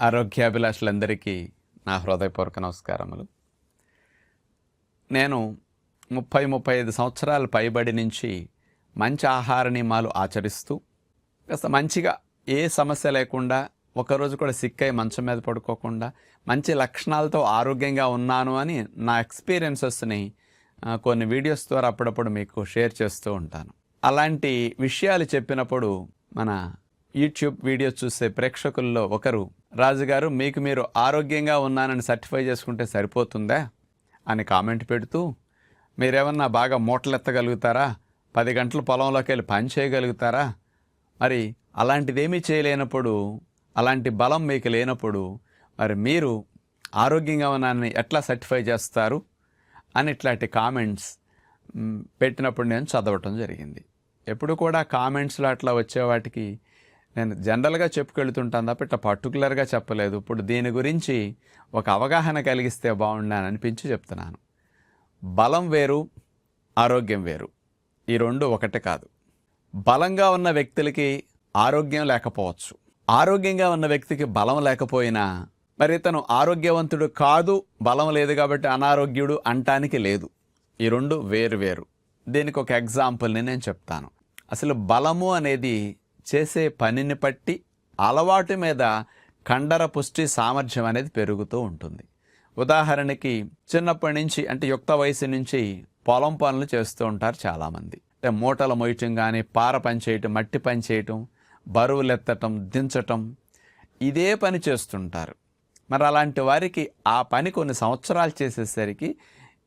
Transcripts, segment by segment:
ఆరోగ్యాభిలాషులందరికీ నా హృదయపూర్వక నమస్కారములు. నేను ముప్పై ముప్పై ఐదు సంవత్సరాల పైబడి నుంచి మంచి ఆహార నియమాలు ఆచరిస్తూ కాస్త మంచిగా ఏ సమస్య లేకుండా ఒకరోజు కూడా సిక్కై మంచం మీద పడుకోకుండా మంచి లక్షణాలతో ఆరోగ్యంగా ఉన్నాను అని నా ఎక్స్పీరియన్సెస్ని కొన్ని వీడియోస్ ద్వారా అప్పుడప్పుడు మీకు షేర్ చేస్తూ ఉంటాను. అలాంటి విషయాలు చెప్పినప్పుడు మన యూట్యూబ్ వీడియో చూసే ప్రేక్షకుల్లో ఒకరు రాజుగారు మీకు మీరు ఆరోగ్యంగా ఉన్నానని సర్టిఫై చేసుకుంటే సరిపోతుందా? అని కామెంట్ పెడుతూ మీరేమన్నా బాగా మూటలెత్తగలుగుతారా? పది గంటలు పొలంలోకి వెళ్ళి పని చేయగలుగుతారా? మరి అలాంటిదేమీ చేయలేనప్పుడు అలాంటి బలం మీకు లేనప్పుడు మరి మీరు ఆరోగ్యంగా ఉన్నానని ఎట్లా సర్టిఫై చేస్తారు? అని ఇట్లాంటి కామెంట్స్ పెట్టినప్పుడు నేను చదవటం జరిగింది. ఎప్పుడు కూడా కామెంట్స్లో అట్లా వచ్చే వాటికి నేను జనరల్గా చెప్పుకెళ్తుంటాను తప్ప ఇట్లా పర్టికులర్గా చెప్పలేదు. ఇప్పుడు దీని గురించి ఒక అవగాహన కలిగిస్తే బాగుండాలని అనిపించి చెప్తున్నాను. బలం వేరు ఆరోగ్యం వేరు. ఈ రెండు ఒకటి కాదు. బలంగా ఉన్న వ్యక్తులకి ఆరోగ్యం లేకపోవచ్చు. ఆరోగ్యంగా ఉన్న వ్యక్తికి బలం లేకపోయినా మరి ఇతను ఆరోగ్యవంతుడు కాదు బలం లేదు కాబట్టి అనారోగ్యుడు అంటానికి లేదు. ఈ రెండు వేరు వేరు. దీనికి ఒక ఎగ్జాంపుల్ని నేను చెప్తాను. అసలు బలము అనేది చేసే పనిని బట్టి అలవాటు మీద కండర పుష్టి సామర్థ్యం అనేది పెరుగుతూ ఉంటుంది. ఉదాహరణకి చిన్నప్పటి నుంచి అంటే యుక్త వయసు నుంచి పొలం పనులు చేస్తూ ఉంటారు చాలామంది. అంటే మూటలు మోయటం కానీ పార పనిచేయటం మట్టి పనిచేయటం బరువులెత్తటం బరువులు ఎత్తటం దించటం ఇదే పని చేస్తుంటారు. మరి అలాంటి వారికి ఆ పని కొన్ని సంవత్సరాలు చేసేసరికి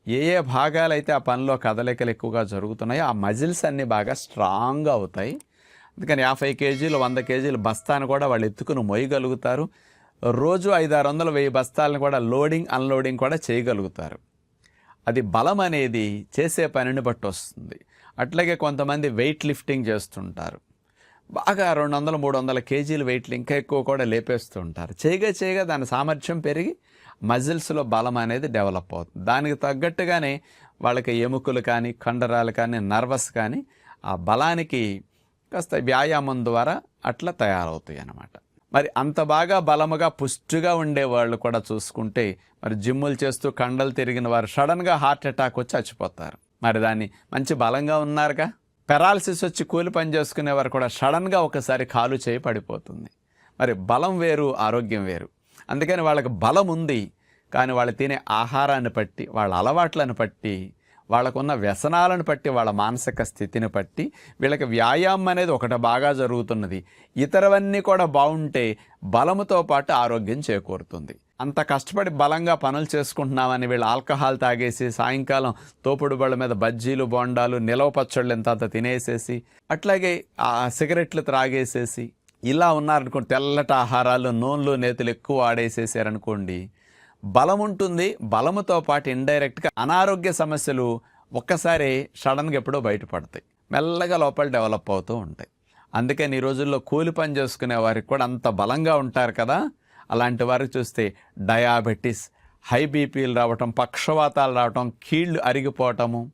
ఏ ఏ భాగాలు అయితే ఆ పనిలో కదలికలు ఎక్కువగా జరుగుతున్నాయో ఆ మజిల్స్ అన్నీ బాగా స్ట్రాంగ్ అవుతాయి. అందుకని యాభై కేజీలు వంద కేజీలు బస్తాను కూడా వాళ్ళు ఎత్తుకుని మోయగలుగుతారు. రోజు ఐదారు వందలు వెయ్యి బస్తాలను కూడా లోడింగ్ అన్లోడింగ్ కూడా చేయగలుగుతారు. అది బలం అనేది చేసే పనిని బట్టి వస్తుంది. అట్లాగే కొంతమంది వెయిట్ లిఫ్టింగ్ చేస్తుంటారు. బాగా రెండు వందలు మూడు వందల కేజీలు వెయిట్లు ఇంకా ఎక్కువ కూడా లేపేస్తూ ఉంటారు. చేయగా చేయగా దాని సామర్థ్యం పెరిగి మజిల్స్లో బలం అనేది డెవలప్ అవుతుంది. దానికి తగ్గట్టుగానే వాళ్ళకి ఎముకలు కానీ కండరాలు కానీ నర్వస్ కానీ ఆ బలానికి కాస్త వ్యాయామం ద్వారా అట్లా తయారవుతాయి అన్నమాట. మరి అంత బాగా బలముగా పుష్టిగా ఉండే వాళ్ళు కూడా చూసుకుంటే మరి జిమ్ములు చేస్తూ కండలు తిరిగిన వారు సడన్గా హార్ట్ అటాక్ వచ్చి చచ్చిపోతారు మరి దాన్ని మంచి బలంగా ఉన్నారుగా? పెరాలసిస్ వచ్చి కూలి పని చేసుకునేవారు కూడా సడన్గా ఒకసారి కాలు చేయి పడిపోతుంది. మరి బలం వేరు ఆరోగ్యం వేరు. అందుకని వాళ్ళకి బలం ఉంది కానీ వాళ్ళు తినే ఆహారాన్ని బట్టి వాళ్ళ అలవాట్లను బట్టి వాళ్ళకున్న వ్యసనాలను బట్టి వాళ్ళ మానసిక స్థితిని బట్టి వీళ్ళకి వ్యాయామం అనేది ఒకటి బాగా జరుగుతున్నది. ఇతరవన్నీ కూడా బాగుంటే బలముతో పాటు ఆరోగ్యం చేకూరుతుంది. అంత కష్టపడి బలంగా పనులు చేసుకుంటున్నామని వీళ్ళు ఆల్కహాల్ తాగేసి సాయంకాలం తోపుడు బళ్ళ మీద బజ్జీలు బొండాలు నిలవ పచ్చళ్ళు ఎంత అంత తినేసేసి అట్లాగే ఆ సిగరెట్లు త్రాగేసేసి ఇలా ఉన్నారనుకోండి తెల్లటి ఆహారాలు నూనెలు నేతులు ఎక్కువ వాడేసేసారనుకోండి బలం ఉంటుంది బలముతో పాటు ఇండైరెక్ట్గా అనారోగ్య సమస్యలు ఒక్కసారి సడన్గా ఎప్పుడో బయటపడతాయి. మెల్లగా లోపల డెవలప్ అవుతూ ఉంటాయి. అందుకని ఈ రోజుల్లో కూలి పని చేసుకునే వారికి కూడా అంత బలంగా ఉంటారు కదా. అలాంటి వారికి చూస్తే డయాబెటీస్ హై బీపీలు రావటం పక్షవాతాలు రావటం కీళ్ళు అరిగిపోవటము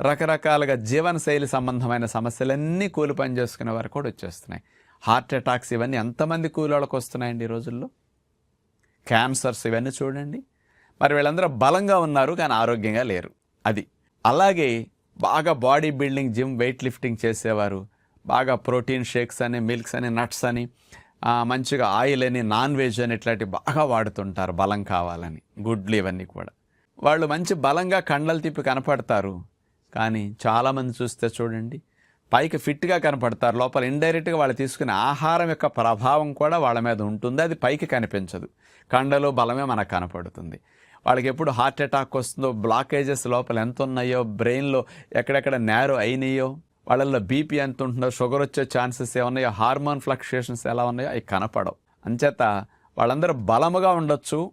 రకరకాలుగా జీవనశైలి సంబంధమైన సమస్యలన్నీ కూలి పని చేసుకునే వారికి కూడా వచ్చేస్తున్నాయి. హార్ట్ అటాక్స్ ఇవన్నీ ఎంతమంది కూలోళ్ళకి వస్తున్నాయండి ఈ రోజుల్లో? క్యాన్సర్స్ ఇవన్నీ చూడండి. మరి వీళ్ళందరూ బలంగా ఉన్నారు కానీ ఆరోగ్యంగా లేరు. అది. అలాగే బాగా body building gym weight lifting చేసేవారు. బాగా ప్రోటీన్ షేక్స్ అని మిల్క్స్ అని నట్స్ అని మంచిగా ఆయిల్ అని నాన్ వెజ్ అని ఇట్లాంటివి బాగా వాడుతుంటారు బలం కావాలని. గుడ్లు ఇవన్నీ కూడా. వాళ్ళు మంచి బలంగా కండలు తిప్పి కనపడతారు. కానీ చాలామంది చూస్తే చూడండి పైకి ఫిట్గా కనపడతారు. లోపల ఇండైరెక్ట్గా వాళ్ళు తీసుకునే ఆహారం యొక్క ప్రభావం కూడా వాళ్ళ మీద ఉంటుంది. అది పైకి కనిపించదు. కండలు బలమే మనకు కనపడుతుంది. వాళ్ళకి ఎప్పుడు హార్ట్ అటాక్ వస్తుందో బ్లాకేజెస్ లోపల ఎంత ఉన్నాయో బ్రెయిన్లో ఎక్కడెక్కడ నేరో అయినాయో వాళ్ళల్లో బీపీ ఎంత ఉంటుందో షుగర్ వచ్చే ఛాన్సెస్ ఏమున్నాయో హార్మోన్ ఫ్లక్చుయేషన్స్ ఎలా ఉన్నాయో అవి కనపడవు. అంచేత వాళ్ళందరూ బలముగా ఉండొచ్చు.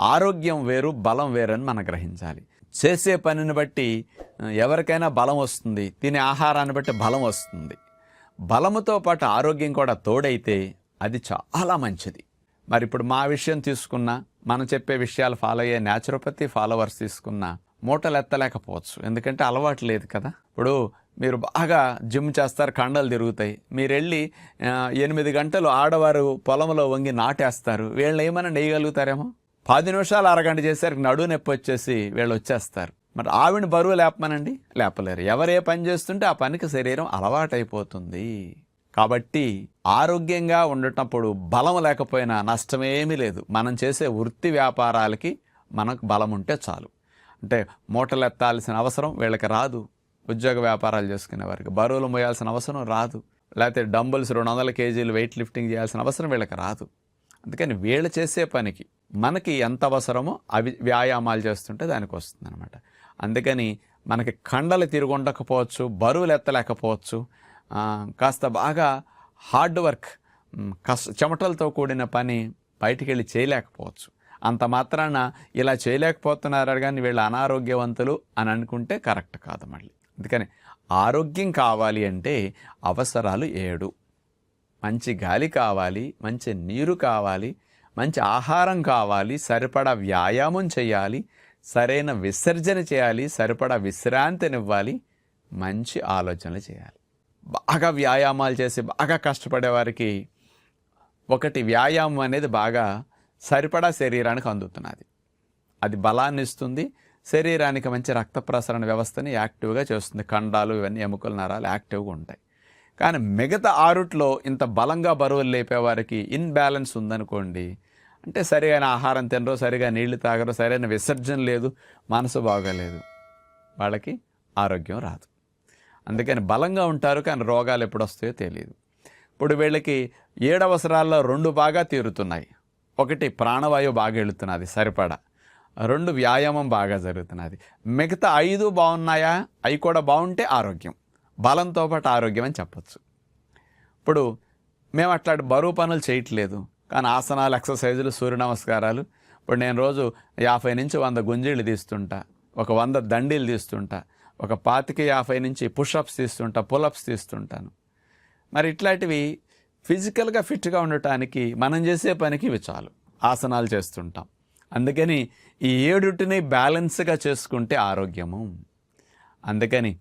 ఆరోగ్యం వేరు బలం వేరు అని మనం గ్రహించాలి. చేసే పనిని బట్టి ఎవరికైనా బలం వస్తుంది. తినే ఆహారాన్ని బట్టి బలం వస్తుంది. బలముతో పాటు ఆరోగ్యం కూడా తోడైతే అది చాలా మంచిది. మరి ఇప్పుడు మా విషయం తీసుకున్నా మనం చెప్పే విషయాలు ఫాలో అయ్యే న్యాచురోపతి ఫాలోవర్స్ తీసుకున్నా మూటలు ఎత్తలేకపోవచ్చు. ఎందుకంటే అలవాటు లేదు కదా. ఇప్పుడు మీరు బాగా జిమ్ చేస్తారు కండలు తిరుగుతాయి. మీరు వెళ్ళి ఎనిమిది గంటలు ఆడవారు పొలంలో వంగి నాటేస్తారు. వీళ్ళు ఏమైనా నేయగలుగుతారేమో? పది నిమిషాలు అరగంట చేసరికి నడువు నొప్పి వచ్చేసి వీళ్ళు వచ్చేస్తారు. మరి ఆవిడ బరువు లేపమనండి? లేపలేరు. ఎవరు ఏ పని చేస్తుంటే ఆ పనికి శరీరం అలవాటైపోతుంది. కాబట్టి ఆరోగ్యంగా ఉండటప్పుడు బలం లేకపోయినా నష్టమేమీ లేదు. మనం చేసే వృత్తి వ్యాపారాలకి మనకు బలం ఉంటే చాలు. అంటే మూటలు ఎత్తాల్సిన అవసరం వీళ్ళకి రాదు. ఉద్యోగ వ్యాపారాలు చేసుకునే వారికి బరువులు మోయాల్సిన అవసరం రాదు. లేకపోతే డంబుల్స్ రెండు వందల కేజీలు వెయిట్ లిఫ్టింగ్ చేయాల్సిన అవసరం వీళ్ళకి రాదు. అందుకని వీళ్ళు చేసే పనికి మనకి ఎంత అవసరమో అవి వ్యాయామాలు చేస్తుంటే దానికి వస్తుంది అనమాట అందుకని మనకి కండలు తిరుగుండకపోవచ్చు బరువులు ఎత్తలేకపోవచ్చు కాస్త బాగా హార్డ్ వర్క్ కష్ట చెమటలతో కూడిన పని బయటికి వెళ్ళి చేయలేకపోవచ్చు. అంత మాత్రాన ఇలా చేయలేకపోతున్నారు కానీ వీళ్ళు అనారోగ్యవంతులు అని అనుకుంటే కరెక్ట్ కాదు మళ్ళీ. అందుకని ఆరోగ్యం కావాలి అంటే అవసరాలు ఏడు. మంచి గాలి కావాలి మంచి నీరు కావాలి మంచి ఆహారం కావాలి సరిపడా వ్యాయామం చేయాలి సరైన విసర్జన చేయాలి సరిపడా విశ్రాంతినివ్వాలి మంచి ఆలోచనలు చేయాలి. బాగా వ్యాయామాలు చేసి బాగా కష్టపడే వారికి ఒకటి వ్యాయామం అనేది బాగా సరిపడా శరీరానికి అందుతున్నది. అది బలాన్ని ఇస్తుంది శరీరానికి మంచి రక్త ప్రసరణ వ్యవస్థని యాక్టివ్గా చేస్తుంది. కండాలు ఇవన్నీ ఎముకల నరాలు యాక్టివ్గా ఉంటాయి. కానీ మిగతా ఆరుట్లో ఇంత బలంగా బరువులు లేపేవారికి ఇన్బ్యాలెన్స్ ఉందనుకోండి అంటే సరైన ఆహారం తినరు సరిగా నీళ్ళు తాగరు సరైన విసర్జన లేదు మనసు బాగోలేదు. వాళ్ళకి ఆరోగ్యం రాదు. అందుకని బలంగా ఉంటారు కానీ రోగాలు ఎప్పుడు వస్తాయో తెలియదు ఇప్పుడు వీళ్ళకి ఏడవసరాల్లో రెండు బాగా తీరుతున్నాయి. ఒకటి ప్రాణవాయువు బాగా వెళుతున్నది సరిపడా. రెండు వ్యాయామం బాగా జరుగుతున్నది. మిగతా ఐదు బాగున్నాయా? అవి కూడా బాగుంటే ఆరోగ్యం. బలంతో పాటు ఆరోగ్యం అని చెప్పొచ్చు. ఇప్పుడు మేము అట్లాంటి బరువు పనులు చేయట్లేదు. కానీ ఆసనాలు ఎక్సర్సైజులు సూర్య నమస్కారాలు. ఇప్పుడు నేను రోజు యాభై నుంచి వంద గుంజీళ్ళు తీస్తుంటా. ఒక వంద దండీలు తీస్తుంటా. ఒక పాతిక యాభై నుంచి పుషప్స్ తీస్తుంటా పులప్స్ తీస్తుంటాను. మరి ఇట్లాంటివి ఫిజికల్గా ఫిట్గా ఉండటానికి మనం చేసే పనికి ఇవి చాలు. ఆసనాలు చేస్తుంటాం. అందుకని ఈ ఏడుటిని బ్యాలెన్స్గా చేసుకుంటే ఆరోగ్యము. అందుకని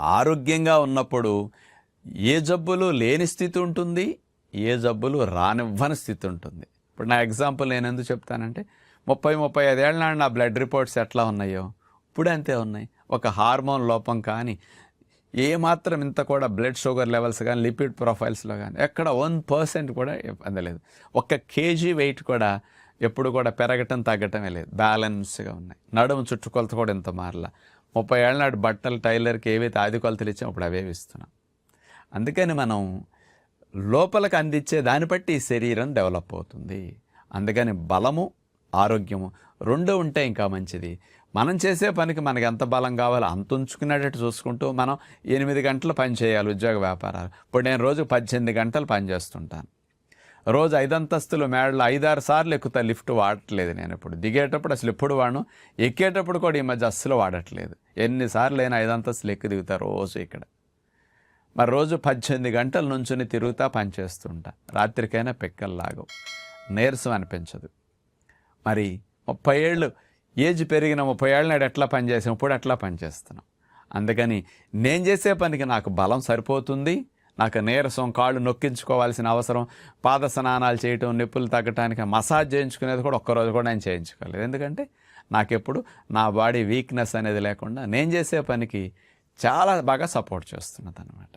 ఆరోగ్యంగా ఉన్నప్పుడు ఏ జబ్బులు లేని స్థితి ఉంటుంది ఏ జబ్బులు రానివ్వని స్థితి ఉంటుంది ఇప్పుడు నా ఎగ్జాంపుల్ నేను ఎందుకు చెప్తానంటే ముప్పై ముప్పై ఐదేళ్ళ నాడు నా బ్లడ్ రిపోర్ట్స్ ఎట్లా ఉన్నాయో ఇప్పుడు అంతే ఉన్నాయి. ఒక హార్మోన్ లోపం కానీ ఏమాత్రం ఇంత కూడా బ్లడ్ షుగర్ లెవెల్స్ కానీ లిపిడ్ ప్రొఫైల్స్లో కానీ ఎక్కడ వన్ పర్సెంట్ కూడా అందలేదు. ఒక్క కేజీ వెయిట్ కూడా ఎప్పుడు కూడా పెరగటం తగ్గటమే లేదు. బ్యాలెన్స్గా ఉన్నాయి. నడుము చుట్టుకొలత కూడా ఇంత మారలా. ముప్పై ఏళ్ళ నాడు బట్టలు టైలర్కి ఏవైతే ఆది కొలతలు ఇచ్చామో ఇప్పుడు అవే ఇస్తున్నాం అందుకని మనం లోపలికి అందించే దాన్ని బట్టి శరీరం డెవలప్ అవుతుంది. అందుకని బలము ఆరోగ్యము రెండు ఉంటే ఇంకా మంచిది. మనం చేసే పనికి మనకి ఎంత బలం కావాలో అంత ఉంచుకునేటట్టు చూసుకుంటూ మనం ఎనిమిది గంటలు పని చేయాలి ఉద్యోగ వ్యాపారాలు. ఇప్పుడు నేను రోజు పద్దెనిమిది గంటలు పని చేస్తుంటాను. రోజు ఐదంతస్తులు మేడలు ఐదారు సార్లు ఎక్కుతా లిఫ్ట్ వాడట్లేదు నేను ఇప్పుడు. దిగేటప్పుడు అసలు ఎప్పుడు వాడను? ఎక్కేటప్పుడు కూడా ఈ మధ్య అస్సలు వాడట్లేదు. ఎన్నిసార్లు అయినా ఐదంతస్తులు ఎక్కి దిగుతా రోజు ఇక్కడ. మరి రోజు పద్దెనిమిది గంటల నుంచుని తిరుగుతా పనిచేస్తుంటా. రాత్రికైనా పెక్కలు లాగవు నీరసం అనిపించదు. మరి ముప్పై ఏళ్ళు ఏజ్ పెరిగిన ముప్పై ఏళ్ళ నాడు ఎట్లా పనిచేసాం? ఇప్పుడు అట్లా పనిచేస్తున్నాం? అందుకని నేను చేసే పనికి నాకు బలం సరిపోతుంది. నాకు నీరసం కాళ్ళు నొక్కించుకోవాల్సిన అవసరం పాద స్నానాలు చేయటం నిప్పులు తగ్గటానికి మసాజ్ చేయించుకునేది కూడా ఒక్కరోజు కూడా నేను చేయించుకోలేదు. ఎందుకంటే నాకెప్పుడు నా బాడీ వీక్నెస్ అనేది లేకుండా నేను చేసే పనికి చాలా బాగా సపోర్ట్ చేస్తున్నది అనమాట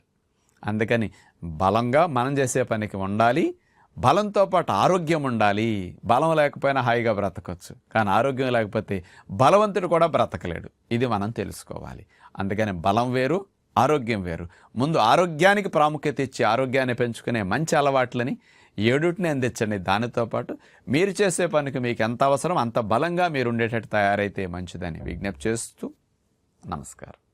అందుకని బలంగా మనం చేసే పనికి ఉండాలి బలంతో పాటు ఆరోగ్యం ఉండాలి. బలం లేకపోయినా హాయిగా బ్రతకవచ్చు కానీ ఆరోగ్యం లేకపోతే బలవంతుడు కూడా బ్రతకలేడు. ఇది మనం తెలుసుకోవాలి. అందుకని బలం వేరు ఆరోగ్యం వేరు. ముందు ఆరోగ్యానికి ప్రాముఖ్యత ఇచ్చి ఆరోగ్యాన్ని పెంచుకునే మంచి అలవాట్లని ఏడుటిని అందించండి. దానితో పాటు మీరు చేసే పనికి మీకు ఎంత అవసరం అంత బలంగా మీరు ఉండేటట్టు తయారైతే మంచిదని విజ్ఞప్తి చేస్తూ నమస్కారం.